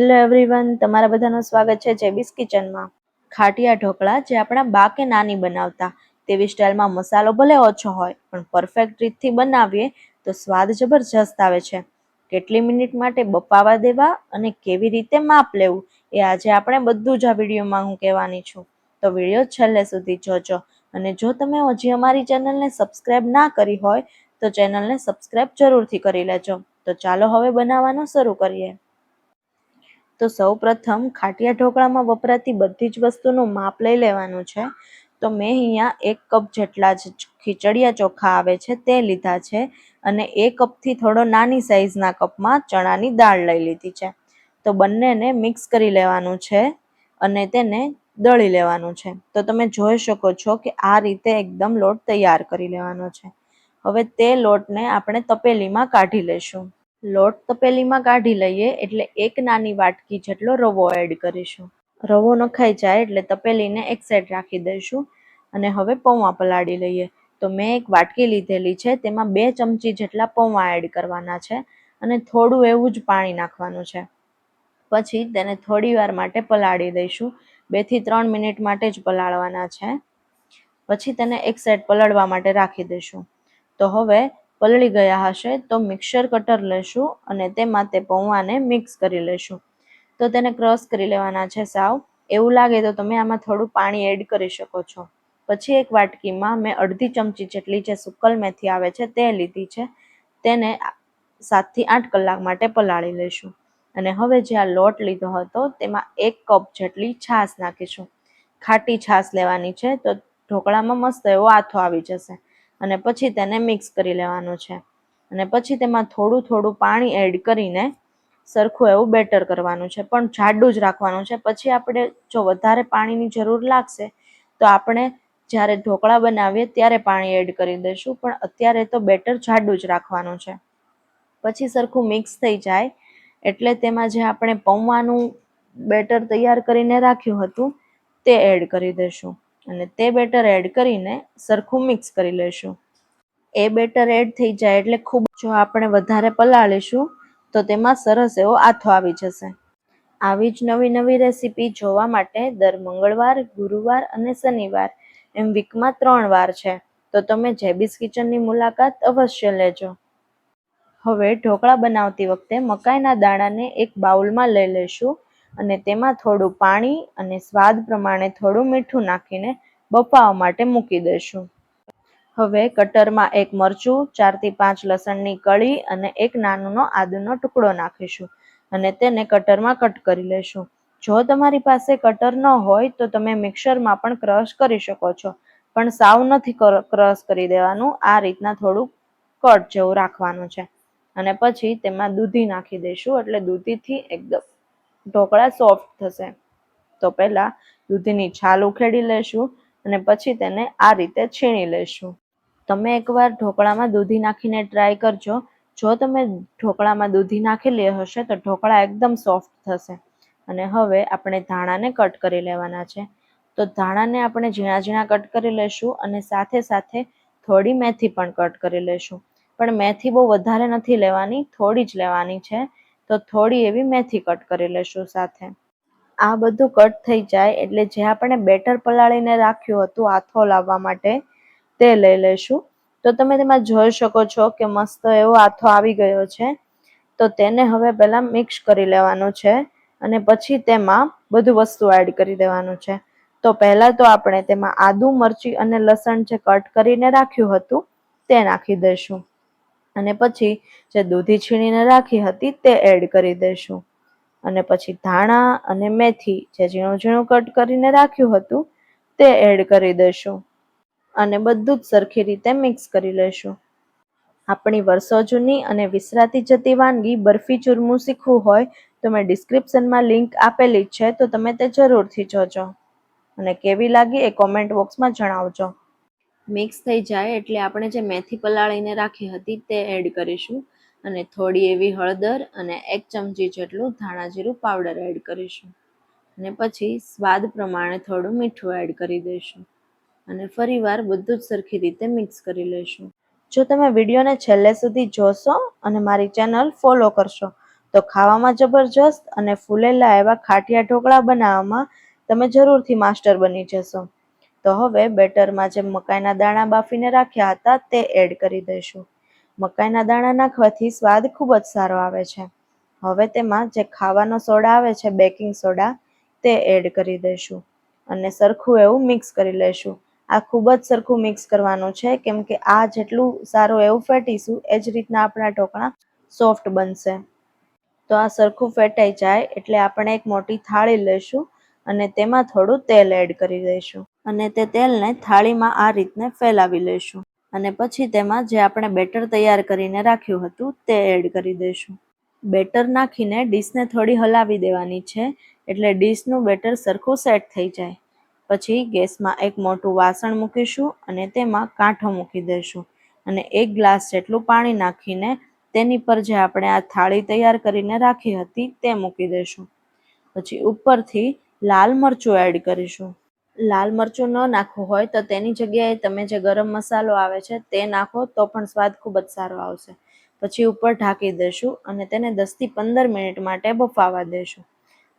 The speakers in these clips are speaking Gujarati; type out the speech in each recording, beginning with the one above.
હેલો એવરીવન તમારા બધાનું સ્વાગત છે જેબીસ કિચનમાં ખાટિયા ઢોકળા જે આપણા બા કે નાની બનાવતા, તેવી સ્ટાઇલમાં મસાલો ભલે ઓછો હોય, પણ પરફેક્ટ રીતથી બનાવીએ તો સ્વાદ જબરજસ્ત આવે છે. કેટલી મિનિટ માટે બપાવા દેવા અને કેવી રીતે માપ લેવું, એ આજે આપણે બધું જ આ વિડીયોમાં હું કહેવાની છું. તો વીડિયો છેલ્લે સુધી જોજો. અને જો તમે હજી અમારી ચેનલને સબસ્ક્રાઇબ ના કરી હોય, તો ચેનલને સબસ્ક્રાઇબ જરૂરથી કરી લેજો. તો ચાલો હવે બનાવવાનું શરૂ કરીએ. તો સૌ પ્રથમ ખાટિયા ઢોકળામાં વપરાતી બધી જ વસ્તુનું માપ લઈ લેવાનું છે. તો મેં અહીંયા એક કપ જેટલા જ ખીચડિયા ચોખા આવે છે તે લીધા છે અને એ કપથી થોડો નાની સાઈઝના કપમાં ચણાની દાળ લઈ લીધી છે. તો બંનેને મિક્સ કરી લેવાનું છે અને તેને દળી લેવાનું છે. તો તમે જોઈ શકો છો કે આ રીતે એકદમ લોટ તૈયાર કરી લેવાનો છે. હવે તે લોટને આપણે તપેલીમાં કાઢી લેશું લોટ તપેલીમાં કાઢી લઈએ એટલે એક નાની વાટકી જેટલો રવો એડ કરીશું. રવો નખાઈ જાય એટલે તપેલીને એક સાઈડ રાખી દઈશું અને હવે પૌવા પલાળી લઈએ. તો મેં એક વાટકી લીધેલી છે, તેમાં બે ચમચી જેટલા પૌવા એડ કરવાના છે અને થોડું એવું જ પાણી નાખવાનું છે. પછી તેને થોડી વાર માટે પલાળી દઈશું. બેથી ત્રણ મિનિટ માટે જ પલાળવાના છે. પછી તેને એક સાઈડ પલળવા માટે રાખી દઈશું. તો હવે પલળી ગયા હશે, તો મિક્સર કટર લેશું અને તેમાં તે પૌવાને મિક્સ કરી લેશું. તો તેને ક્રશ કરી લેવાના છે સાવ. એવું લાગે તો તમે આમાં થોડું પાણી એડ કરી શકો છો. પછી એક વાટકીમાં મેં અડધી ચમચી જેટલી જે સુકલ મેથી આવે છે તે લીધી છે. તેને સાતથી આઠ કલાક માટે પલાળી લઈશું અને હવે જે આ લોટ લીધો હતો, તેમાં એક કપ જેટલી છાશ નાખીશું. ખાટી છાશ લેવાની છે, તો ઢોકળામાં મસ્ત એવો આથો આવી જશે. અને પછી તેને મિક્સ કરી લેવાનું છે. અને પછી તેમાં થોડું થોડું પાણી એડ કરીને સરખું એવું બેટર કરવાનું છે. પણ જાડું જ રાખવાનું છે. પછી આપણે જો વધારે પાણીની જરૂર લાગશે, તો આપણે જ્યારે ઢોકળા બનાવીએ ત્યારે પાણી એડ કરી દઈશું. પણ અત્યારે તો બેટર જાડું જ રાખવાનું છે. પછી સરખું મિક્સ થઈ જાય. એટલે તેમાં જે આપણે પૌવાનું બેટર તૈયાર કરીને રાખ્યું હતું, તે એડ કરી દઈશું. અને તે બેટર એડ કરીને સરખું મિક્સ કરી લઈશું એ બેટર એડ થઈ જાય એટલે ખૂબ જો આપણે વધારે પલાળીશું, તો તેમાં સરસ એવો આથો આવી જશે. આવી જ નવી નવી રેસીપી જોવા માટે દર મંગળવાર, ગુરુવાર અને શનિવાર, એમ વીકમાં ત્રણ વાર છે. તો તમે જેબીસ કિચનની મુલાકાત અવશ્ય લેજો. હવે ઢોકળા બનાવતી વખતે મકાઈના દાણાને એક બાઉલમાં લઈ લઈશું અને તેમાં થોડું પાણી અને સ્વાદ પ્રમાણે થોડું મીઠું નાખીને બફાવા માટે મૂકી દઈશું. હવે કટરમાં એક મરચું, ચારથી પાંચ લસણની કળી અને એક નાનુંનો આદુનો ટુકડો નાખીશું અને તેને કટરમાં કટ કરી લેશું જો તમારી પાસે કટર ન હોય તો તમે મિક્સરમાં પણ ક્રશ કરી શકો છો, પણ સાવ નથી ક્રશ કરી દેવાનું. આ રીતના થોડું કટ જેવું રાખવાનું છે અને પછી તેમાં દૂધી નાખી દઈશું, એટલે દૂધીથી એકદમ ઢોકળા સોફ્ટ થશે. તો પહેલાં દૂધીની છાલ ઉખેડી લેશું અને પછી તેને આ રીતે છીણી લેશું. તમે એકવાર ઢોકળામાં દૂધી નાખીને ટ્રાય કરજો. જો તમે ઢોકળામાં દૂધી નાખેલી હશે તો ઢોકળા એકદમ સોફ્ટ થશે. અને હવે આપણે ધાણાને કટ કરી લેવાના છે. તો ધાણાને આપણે ઝીણા ઝીણા કટ કરી લેશું અને સાથે સાથે થોડી મેથી પણ કટ કરી લેશું. પણ મેથી બહુ વધારે નથી લેવાની, થોડી જ લેવાની છે. તો થોડી એવી મેથી કટ કરી લેશું સાથે. આ બધું કટ થઈ જાય એટલે જે આપણે બેટર પલાળીને રાખ્યું હતું આથો લાવવા માટે તે લઈ લઈશું તો તમે તેમાં જોઈ શકો છો કે મસ્ત એવો આથો આવી ગયો છે. તો તેને હવે પહેલાં મિક્સ કરી લેવાનું છે અને પછી તેમાં બધું વસ્તુ એડ કરી દેવાનું છે. તો પહેલાં તો આપણે તેમાં આદુ, મરચી અને લસણ જે કટ કરીને રાખ્યું હતું તે નાખી દઈશું અને પછી જે દૂધી છીણીને રાખી હતી તે એડ કરી દઈશું અને પછી ધાણા અને મેથી જે ઝીણું ઝીણું કટ કરીને રાખ્યું હતું તે એડ કરી દઈશું અને બધું જ સરખી રીતે મિક્સ કરી લેશું. આપણી વર્ષો જૂની અને વિસરાતી જતી વાનગી બરફી ચૂરમું શીખવું હોય તો મેં ડિસ્ક્રિપ્શનમાં લિંક આપેલી છે, તો તમે તે જરૂરથી જોજો. અને કેવી લાગી એ કોમેન્ટ બોક્સમાં જણાવજો. મિક્સ થઈ જાય એટલે આપણે જે મેથી પલાળીને રાખી હતી તે એડ કરીશું. અને થોડી એવી હળદર અને એક ચમચી જેટલું ધાણા જીરું પાવડર એડ કરીશું. અને પછી સ્વાદ પ્રમાણે થોડું મીઠું એડ કરી દઈશું. અને ફરીવાર બધું જ સરખી રીતે મિક્સ કરી લઈશું. જો તમે વિડીયોને છેલ્લે સુધી જોશો અને મારી ચેનલ ફોલો કરશો, તો ખાવામાં જબરજસ્ત અને ફૂલેલા એવા ખાટિયા ઢોકળા બનાવવામાં તમે જરૂરથી માસ્ટર બની જશો. તો હવે બેટરમાં જે મકાઈના દાણા બાફીને રાખ્યા હતા, તે એડ કરી દઈશું. મકાઈના દાણા નાખવાથી સ્વાદ ખૂબ જ સારો આવે છે. હવે તેમાં જે ખાવાનો સોડા આવે છે, બેકિંગ સોડા, તે એડ કરી દઈશું. અને સરખું એવું મિક્સ કરી લઈશું. આ ખૂબ જ સરખું મિક્સ કરવાનું છે, કેમ કે આ જેટલું સારું એવું ફેટીશું, એ જ રીતના આપણા ઢોકળા સોફ્ટ બનશે. તો આ સરખું ફેટાઈ જાય એટલે આપણે એક મોટી થાળી લઈશું અને તેમાં થોડું તેલ એડ કરી દઈશું. અને તે તેલને થાળીમાં આ રીતને ફેલાવી લઈશું. અને પછી તેમાં જે આપણે બેટર તૈયાર કરીને રાખ્યું હતું તે એડ કરી દઈશું. બેટર નાખીને ડીશને થોડી હલાવી દેવાની છે, એટલે ડીશનું બેટર સરખું સેટ થઈ જાય. પછી ગેસમાં એક મોટું વાસણ મૂકીશું અને તેમાં કાંઠો મૂકી દઈશું. અને એક ગ્લાસ જેટલું પાણી નાખીને તેની પર જે આપણે આ થાળી તૈયાર કરીને રાખી હતી તે મૂકી દઈશું. પછી ઉપરથી લાલ મરચું એડ કરીશું. લાલ મરચું ન નાખવું હોય તો તેની જગ્યાએ તમે જે ગરમ મસાલો આવે છે તે નાખો તો પણ સ્વાદ ખૂબ જ સારો આવશે. પછી ઉપર ઢાંકી દઈશું અને તેને દસથી પંદર મિનિટ માટે બફાવા દઈશું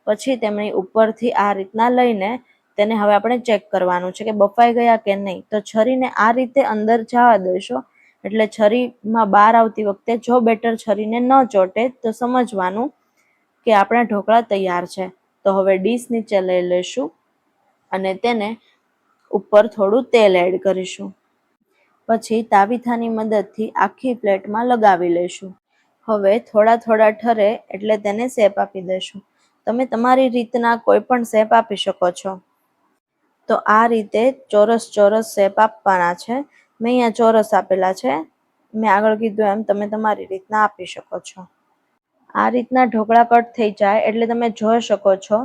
પછી તેમની ઉપરથી આ રીતના લઈને તેને હવે આપણે ચેક કરવાનું છે કે બફાઈ ગયા કે નહીં. તો છરીને આ રીતે અંદર જવા દેશો. એટલે છરીમાં બહાર આવતી વખતે જો બેટર છરીને ન ચોટે તો સમજવાનું કે આપણા ઢોકળા તૈયાર છે. તો હવે ડીશ નીચે લઈ લઈશું અને તેને ઉપર થોડું તેલ એડ કરીશું. પછી તાવીથાની મદદથી આખી પ્લેટમાં લગાવી લઈશું. હવે થોડા થોડા ઠરે એટલે તેને શેપ આપી દઈશું. તમે તમારી રીતના કોઈ પણ શેપ આપી શકો છો. તો આ રીતે ચોરસ ચોરસ શેપ આપવાના છે. મેં અહીંયા ચોરસ આપેલા છે. મેં આગળ કીધું એમ તમે તમારી રીતના આપી શકો છો. આ રીતના ઢોકળા કટ થઈ જાય એટલે તમે જોઈ શકો છો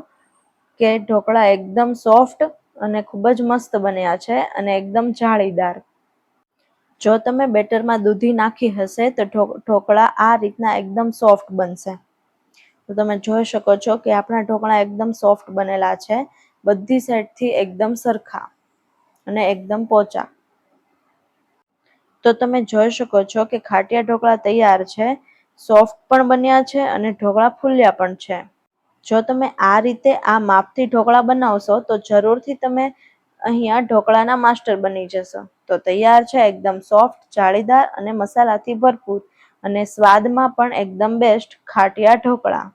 કે ઢોકળા એકદમ સોફ્ટ અને ખૂબ જ મસ્ત બન્યા છે અને એકદમ જાળીદાર. જો તમે બેટરમાં દૂધી નાખી હશે તો ઢોકળા આ રીતના એકદમ સોફ્ટ બનશે. તો તમે જોઈ શકો છો કે આપણા ઢોકળા એકદમ સોફ્ટ બનેલા છે, બધી સાઈડથી એકદમ સરખા અને એકદમ પોચા. તો તમે જોઈ શકો છો કે ખાટિયા ઢોકળા તૈયાર છે સોફ્ટ પણ બન્યા છે અને ઢોકળા ફૂલ્યા પણ છે. જો તમે આ રીતે આ માપથી ઢોકળા બનાવશો, તો જરૂરથી તમે અહીંયા ઢોકળાના માસ્ટર બની જશો. તો તૈયાર છે એકદમ સોફ્ટ, જાળીદાર અને મસાલાથી ભરપૂર અને સ્વાદમાં પણ એકદમ બેસ્ટ ખાટિયા ઢોકળા.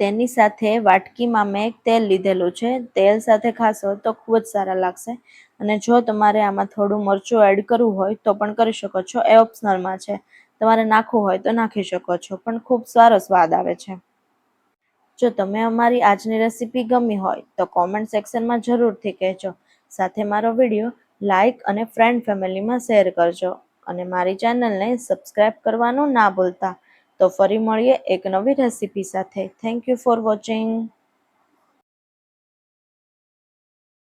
તેની સાથે વાટકીમાં મેં એક તેલ લીધેલું છે. તેલ સાથે ખાશો તો ખૂબ જ સારા લાગશે. અને જો તમારે આમાં થોડું મરચું એડ કરવું હોય, તો પણ કરી શકો છો. એ ઓપ્શનલમાં છે. તમારે નાખવું હોય તો નાખી શકો છો. પણ ખૂબ સારો સ્વાદ આવે છે. જો તમે અમારી આજની રેસીપી ગમી હોય, તો કોમેન્ટ સેક્શનમાં જરૂરથી કહેજો. સાથે મારો વીડિયો લાઇક અને ફ્રેન્ડ ફેમિલીમાં શેર કરજો. અને મારી ચેનલને સબસ્ક્રાઈબ કરવાનું ના ભૂલતા. તો ફરી મળીએ એક નવી રેસીપી સાથે. Thank you for watching